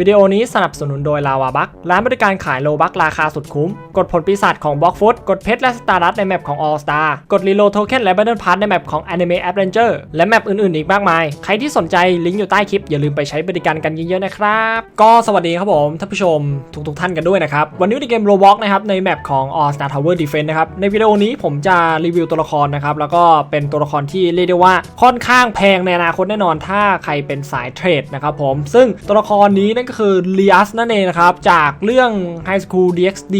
วิดีโอนี้สนับสนุนโดยลาวาบักร้านบริการขายโลบักราคาสุดคุ้ม กดผลปีศาจของบล็อกฟุตกดเพชรและสตาร์ดัตในแมปของ All Star กดรีโลโทเค็นและบัตเดิลพาร์ในแมปของ Anime Adventure และแมปอื่นๆ อีกมากมาย ใครที่สนใจลิงก์อยู่ใต้คลิป อย่าลืมไปใช้บริการกันเยอะๆนะครับ ก็สวัสดีครับผมท่านผู้ชมทุกๆท่านกันด้วยนะครับ วันนี้ในเกม Roblox นะครับในแมปของ All Star Tower Defense นะครับในวิดีโอนี้ผมจะรีวิวตัวละครนะครับแล้วก็เป็นตัวละครที่เรียกได้ว่าค่อนข้างแพงในอนาคตแน่นอนถ้าใครเป็นสายเทรดนะครับผมซึ่งตัวละครนี้นั่นก็คือเลียสนั่นเองนะครับ จากเรื่อง High School DxD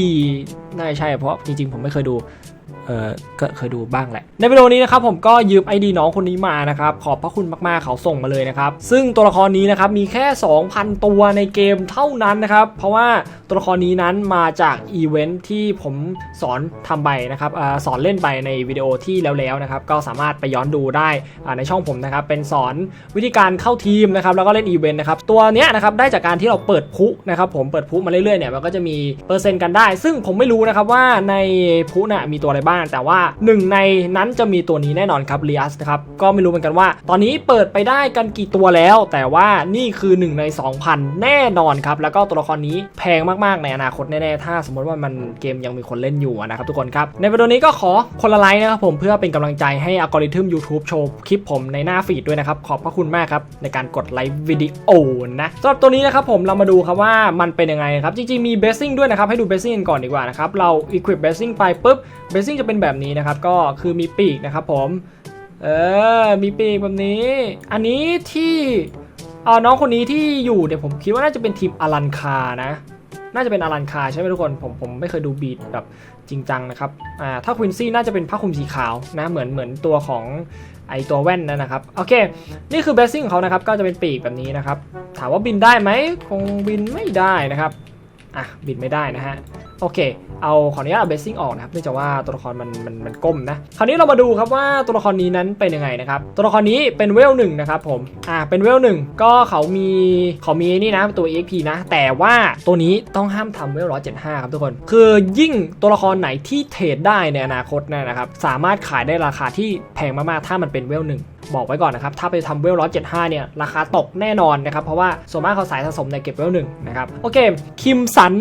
น่าจะใช่เพราะจริงๆ ผมไม่เคยดู เออก็เคยดูบ้างแหละ ในวิดีโอนี้นะครับผมก็ยืม ID น้องคนนี้มานะครับ ขอบพระคุณมากๆเขาส่งมาเลยนะครับ ซึ่งตัวละครนี้นะครับมีแค่ 2,000 ตัวในเกมเท่านั้นนะครับ เพราะว่าตัวละครนี้นั้นมาจากอีเวนท์ที่ผมสอนทำไปนะครับอสอนเล่นไปในวิดีโอที่แล้วๆนะครับ ก็สามารถไปย้อนดูได้ในช่องผมนะครับ เป็นสอนวิธีการเข้าทีมนะครับ แล้วก็เล่นอีเวนต์นะครับ ตัวเนี้ยนะครับได้จากการที่เราเปิดพุนะครับ ผมเปิดพุมาเรื่อยๆเนี่ยมันก็จะมีเปอร์เซ็นต์กันได้ ซึ่งผมไม่รู้นะครับว่าในพุน่ะมีตัวอะไรบ้างแต่ว่าหนึ่งในนั้นจะมีตัวนี้แน่นอนครับเลียสนะครับก็ไม่รู้เหมือนกันว่า ตอนนี้เปิดไปได้กันกี่ตัวแล้ว แต่ว่านี่คือ 1 ใน 2,000 แน่นอนครับ แล้วก็ตัวละครนี้แพงมากๆในอนาคตแน่ๆถ้าสมมติว่ามันเกมยังมีคนเล่นอยู่นะครับทุกคนครับ ในวิดีโอนี้ก็ขอคนละไลค์นะครับผมเพื่อเป็นกำลังใจให้อัลกอริทึม YouTube โชว์คลิปผมในหน้าฟีดด้วยนะครับ ขอบพระคุณมากครับ ในการกดไลค์วิดีโอนะสำหรับตัวนี้นะครับผมเรามาดูครับว่ามันเป็นยังไงครับจริงๆมีเบสซิ่งด้วยนะครับให้ดูเบสซิ่งกันก่อนดีกว่านะครับเรา equip เบสซิ่งไปปุ๊บเบสซิ่งจะเป็นแบบนี้นะครับก็คือมีปีกนะครับผมเออมีปีกแบบนี้ อันนี้ที่เออน้องคนนี้ที่อยู่เนี่ยผมคิดว่าน่าจะเป็นทีมอลันคานะ น่าจะเป็นอลันคาใช่ไหมทุกคนผมผมไม่เคยดูบีดแบบจริงจังนะครับอ่าถ้าควินซี่น่าจะเป็นผ้าคลุมสีขาวนะเหมือนเหมือนตัวของไอตัวแว่นนั่นนะครับโอเค นี่คือเบสซิ่งของเขานะครับก็จะเป็นปีกแบบนี้นะครับ ถามว่าบินได้ไหมคงบินไม่ได้นะครับอะบินไม่ได้นะฮะ โอเค เอาขออนุญาตเอาเบสซิ่งออกนะครับเนื่องจากว่าตัวละครมันมันมันก้มนะ คราวนี้เรามาดูครับว่าตัวละครนี้นั้นเป็นยังไงนะครับ ตัวละครนี้เป็นเวลหนึ่งนะครับผม อ่า เป็นเวลหนึ่งก็เขามีเขามีนี่นะตัว EXP นะ แต่ว่าตัวนี้ต้องห้ามทำเวล175ครับทุกคน คือยิ่งตัวละครไหนที่เทรดได้ในอนาคตเนนะครับ สามารถขายได้ราคาที่แพงมากๆ ถ้ามันเป็นเวลหนึ่ง บอกไว้ก่อนนะครับ ถ้าไปทำเวลร้อยเจ็ดห้าเนี่ย ราคาตกแน่นอนนะครับ เพราะว่าส่วนมากเขาสายสะสมในเก็บเวลหนึ่งนะครับ โอเค คิมสัน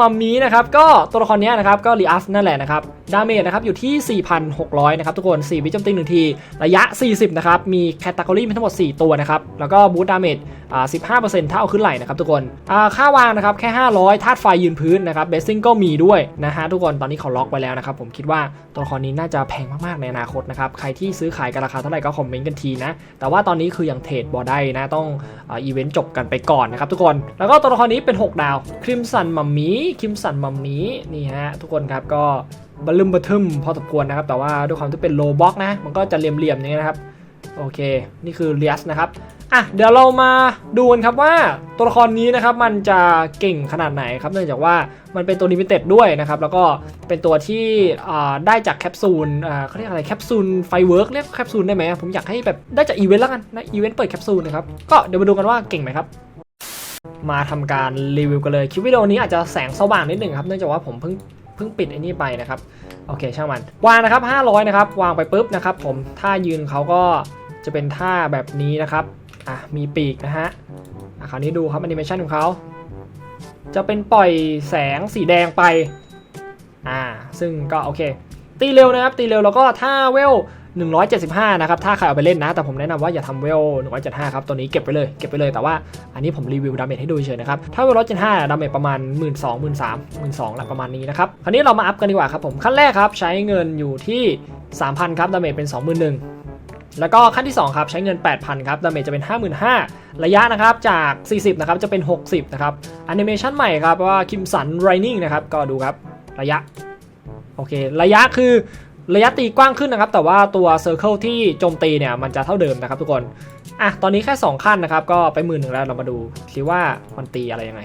มัมมีนะครับ ก็ตัวละครนี้นะครับ ก็รีอัฟนั่นแหละนะครับ ดาเมจนะครับ อยู่ที่ 4,600 นะครับ ทุกคน 4 วิจมตีหนึ่งที ระยะ 40 นะครับ มีแคตตากรีมีทั้งหมด 4 ตัวนะครับ แล้วก็บูตดาเมจ15%ถ้าเอาขึ้นไหลนะครับทุกคนอ่าค่าวางนะครับแค่ 500ธาตุไฟยืนพื้นนะครับเบสซิ่งก็มีด้วยนะฮะทุกคนตอนนี้เขาล็อกไว้แล้วนะครับผมคิดว่าตัวละครนี้น่าจะแพงมากๆในอนาคตนะครับใครที่ซื้อขายกันราคาเท่าไหร่ก็คอมเมนต์กันทีนะแต่ว่าตอนนี้คือยังเทรดบอได้นะต้องอีเวนต์จบกันไปก่อนนะครับทุกคนแล้วก็ตัวละครนี้เป็น 6 ดาวคริมสันมัมมี่คริมสันมัมมี่นี่ฮะทุกคนครับก็บลึมบทึมพอสมควรนะครับแต่ว่าด้วยความที่เป็นโลบ็อกนะมันก็จะเหลี่ยมๆอย่างนี้นะครับ โอเค นี่คือเลียสนะครับ อะ เดี๋ยวเรามาดูกันครับว่าตัวละครนี้นะครับมันจะเก่งขนาดไหนครับ เนื่องจากว่ามันเป็นตัวลิมิเต็ดด้วยนะครับ แล้วก็เป็นตัวที่ได้จากแคปซูลเขาเรียกอะไรแคปซูลไฟเวิร์กเรียกแคปซูลได้ไหมผมอยากให้แบบได้จากอีเวนต์แล้วกันนะอีเวนต์เปิดแคปซูลนะครับ ก็เดี๋ยวมาดูกันว่าเก่งไหมครับมาทำการรีวิวกันเลยคลิปวิดีโอนี้อาจจะแสงสว่างนิดหนึ่งครับเนื่องจากว่าผมเพิ่งเพิ่งปิดไอ้นี่ไปนะครับ โอเคช่างมัน วางนะครับ 500 นะครับ วางไปปุ๊บนะครับผมท่ายืนเขาก็ จะเป็นท่าแบบนี้นะครับอะมีปีกนะฮะอะคราวนี้ดูครับแอนิเมชันของเขาจะเป็นปล่อยแสงสีแดงไปอ่าซึ่งก็โอเค ตีเร็วนะครับ ตีเร็วแล้วก็ถ้าเวล 175 นะครับ ถ้าใครเอาไปเล่นนะ แต่ผมแนะนำว่าอย่าทำเวล 175 ครับ ตัวนี้เก็บไปเลย เก็บไปเลย แต่ว่าอันนี้ผมรีวิวดาเมจให้ดูเฉยนะครับ ถ้าเวล 175 ดาเมจประมาณ 1 2 0 0 0 13 12,000แหละประมาณนี้นะครับ คราวนี้เรามาอัพกันดีกว่าครับผม ขั้นแรกครับ ใช้เงินอยู่ที่ 3,000 ครับ ดาเมจเป็น 21,000 แล้วก็ขั้นที่ 2 ครับ ใช้เงิน 8,000 ครับดาเมจจะเป็น 55,000 ระยะนะครับจาก 40 นะครับ จะเป็น 60 นะครับแอนิเมชันใหม่ครับว่าคิมสันไรนิ่งนะครับ ก็ดูครับ ระยะ โอเค ระยะคือระยะตีกว้างขึ้นนะครับ แต่ว่าตัวเซอร์เคิลที่โจมตีเนี่ย มันจะเท่าเดิมนะครับทุกคน อะ ตอนนี้แค่ 2 ขั้นนะครับ ก็ไปหมื่นหนึ่งแล้วเรามาดูซิว่ามันตีอะไรยังไง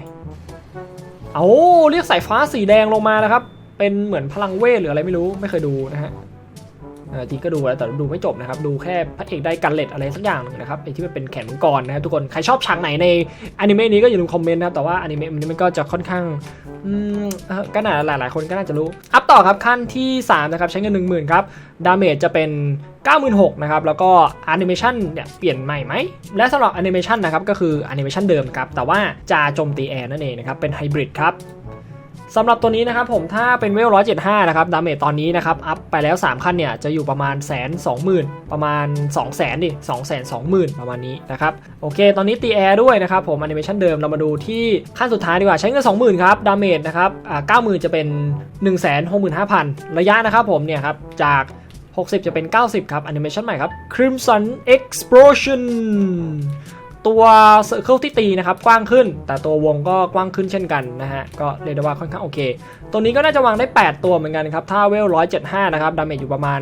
เอาเรียกสายฟ้าสีแดงลงมานะครับ เป็นเหมือนพลังเวทหรืออะไรไม่รู้ไม่เคยดูนะฮะ เออทีก็ดูแล้วแต่ดูไม่จบนะครับ ดูแค่พระเอกได้กันเล็ดอะไรสักอย่างหนึ่งนะครับไอที่มันเป็นแขนมังกรนะครับทุกคน ใครชอบฉากไหนในอนิเมะนี้ก็อย่าลืมคอมเมนต์นะครับแต่ว่าอนิเมะนี้มันก็จะค่อนข้างอืมก็น่าหลายๆคนก็น่าจะรู้ อัพต่อครับขั้นที่ 3 นะครับ ใช้เงิน 10,000 ครับ ดาเมจจะเป็น 96,000นะครับ แล้วก็แอนิเมชันเนี่ยเปลี่ยนใหม่ไหม และสำหรับแอนิเมชันนะครับ ก็คือแอนิเมชันเดิมครับ แต่ว่าจะโจมตีแอร์นั่นเองนะครับ เป็นไฮบริดครับ สำหรับตัวนี้นะครับผมถ้าเป็นเวล 175 นะครับดาเมจตอนนี้นะครับ อัพไปแล้ว 3 ขั้นเนี่ยจะอยู่ประมาณแสนสองหมื่นประมาณ 2 0 0 0 0 0ดิ2 2 0 0 0 0ประมาณนี้นะครับ โอเค ตอนนี้ตีแอร์ด้วยนะครับผมแอนิเมชันเดิมเรามาดูที่ขั้นสุดท้ายดีกว่า ใช้เงิน 20,000 ครับ ดาเมจนะครับอ่า90,000จะเป็น 165,000 ระยะนะครับผมเนี่ยครับจาก60 จะเป็น 90 ครับแอนิเมชันใหม่ครับ Crimson Explosion ตัวเซอร์เคิลที่ตีนะครับกว้างขึ้น แต่ตัววงก็กว้างขึ้นเช่นกันนะฮะ ก็เรียกได้ว่าค่อนข้างโอเค ตัวนี้ก็น่าจะวางได้ 8 ตัวเหมือนกันครับ ถ้าเวล175 นะครับ ดาเมจอยู่ประมาณ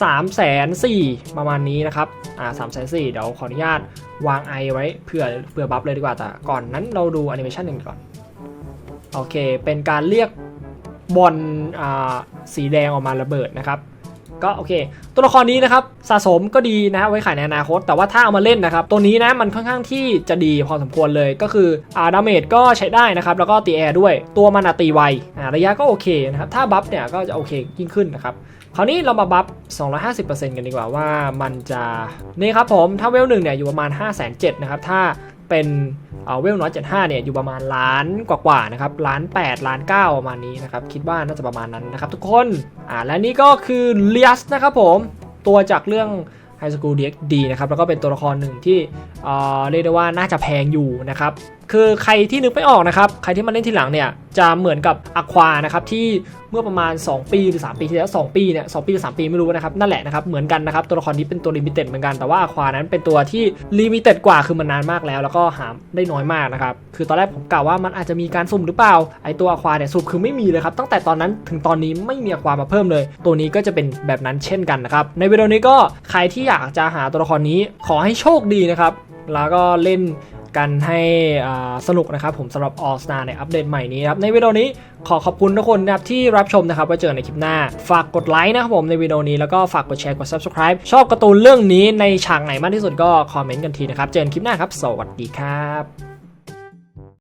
3 4 0 0 0ประมาณนี้นะครับ อ่า3 4 0 0เดี๋ยวขออนุญาตวางไอไว้เพื่อเพื่อบัฟเลยดีกว่า แต่ก่อนนั้นเราดูแอนิเมชันหนึ่งก่อน โอเค เป็นการเรียกบอลอ่าสีแดงออกมาระเบิดนะครับ ก็โอเค ตัวละครนี้นะครับสะสมก็ดีนะไว้ขายในอนาคต แต่ว่าถ้าเอามาเล่นนะครับ ตัวนี้นะมันค่อนข้างที่จะดีพอสมควรเลยก็คืออาดาเมจก็ใช้ได้นะครับ แล้วก็ตีแอร์ด้วยตัวมันตีไวระยะก็โอเคนะครับถ้าบัฟเนี่ยก็จะโอเคยิ่งขึ้นนะครับคราวนี้เรามาบัฟ 250%กันดีกว่าว่ามันจะนี่ครับผมถ้าเวลหนึ่งเนี่ยอยู่ประมาณ 5 7 0 0 0นะครับถ้า เป็นเอเวลน้อย75เนี่ยอยู่ประมาณล้านกว่าๆนะครับล้านแปดล้านเก้าประมาณนี้นะครับคิดว่าน่าจะประมาณนั้นนะครับทุกคนอ่าและนี่ก็คือเลียสนะครับผมตัวจากเรื่องไฮสคูลเด็กดีนะครับแล้วก็เป็นตัวละครหนึ่งที่เออเรียกได้ว่าน่าจะแพงอยู่นะครับ คือใครที่นึกไม่ออกนะครับใครที่มาเล่นทีหลังเนี่ยจะเหมือนกับอควานะครับที่เมื่อประมาณ 2 ปีหรือ 3 ปีที่แล้ว2ปีเนี่ยสปีหรือ 3 ปีไม่รู้นะครับนั่นแหละนะครับเหมือนกันนะครับตัวละครนี้เป็นตัวลิมิเต็ดเหมือนกันแต่ว่าอควานั้นเป็นตัวที่ลิมิเต็ดกว่าคือมันนานมากแล้ว แล้วก็หาได้น้อยมากนะครับคือตอนแรกผมกล่าวว่ามันอาจจะมีการสุ่มหรือเปล่าไอตัวอควาเนี่ยสุ่มคือไม่มีเลยครับตั้งแต่ตอนนั้นถึงตอนนี้ไม่มีอความาเพิ่มเลย ตัวนี้ก็จะเป็นแบบนั้นเช่นกันนะครับในวิดีโอนี้ก็ใครที่อยากจะหาตัวละครนี้ขอให้โชคดีนะครับแล้วก็เล่น กันให้สนุกนะครับผมสำหรับ All Star ในอัปเดตใหม่นี้ครับในวิดีโอนี้ขอขอบคุณทุกคนนะครับที่รับชมนะครับไว้เจอกันในคลิปหน้า ฝากกดไลค์นะครับผมในวิดีโอนี้แล้วก็ฝากกดแชร์กด Subscribe ชอบการ์ตูนเรื่องนี้ในฉากไหนมากที่สุดก็คอมเมนต์กันทีนะครับ เจอกันคลิปหน้าครับ สวัสดีครับ